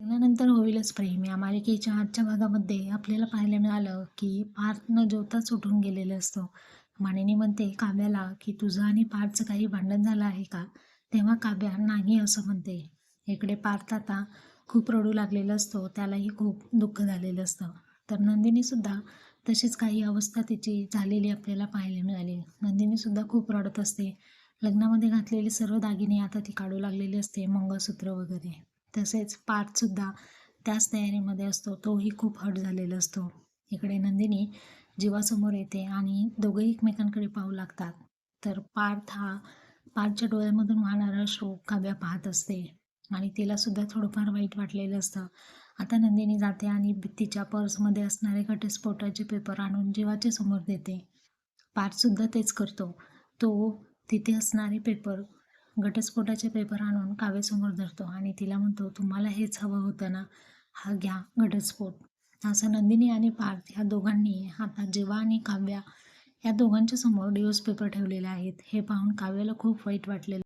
लग्नानंतर होईलच प्रेम. या मालिकेच्या आजच्या भागामध्ये आपल्याला पाहायला मिळालं की पार्थ न जेवताच उठून गेलेलं असतो. मानिनी म्हणते काव्याला की तुझं आणि पार्थचं काही भांडण झालं आहे का? तेव्हा काव्या नाही असं म्हणते. इकडे पार्थ आता खूप रडू लागलेलं असतो. त्यालाही खूप दुःख झालेलं असतं. तर नंदिनीसुद्धा तशीच काही अवस्था तिची झालेली आपल्याला पाहायला मिळाली. नंदिनीसुद्धा खूप रडत असते. लग्नामध्ये घातलेले सर्व दागिने आता ती काढू लागलेली असते मंगळसूत्र वगैरे. तसेच पार्थसुद्धा त्याच तयारीमध्ये असतो. तोही खूप हट झालेला असतो. इकडे नंदिनी जीवासमोर येते आणि दोघंही एकमेकांकडे पाहू लागतात. तर पार्थ हा पार्थच्या डोळ्यामधून वाहणारा अश्रू काव्या पाहत असते. आणि तिलासुद्धा थोडंफार वाईट वाटलेलं असतं. आता नंदिनी जाते आणि तिच्या पर्समध्ये असणारे घटस्फोटाचे पेपर आणून जीवाच्या समोर देते. पार्थसुद्धा तेच करतो. तो तिथे असणारे पेपर घटस्फोटाचे पेपर आणून काव्यासमोर धरतो आणि तिला म्हणतो तुम्हाला हेच हवं होतं ना? हा घ्या घटस्फोट. असं नंदिनी आणि पार्थ ह्या दोघांनी आता जेव्हा आणि काव्या या दोघांच्या समोर डिवोर्स पेपर ठेवलेले आहेत हे पाहून काव्याला खूप वाईट वाटलेलं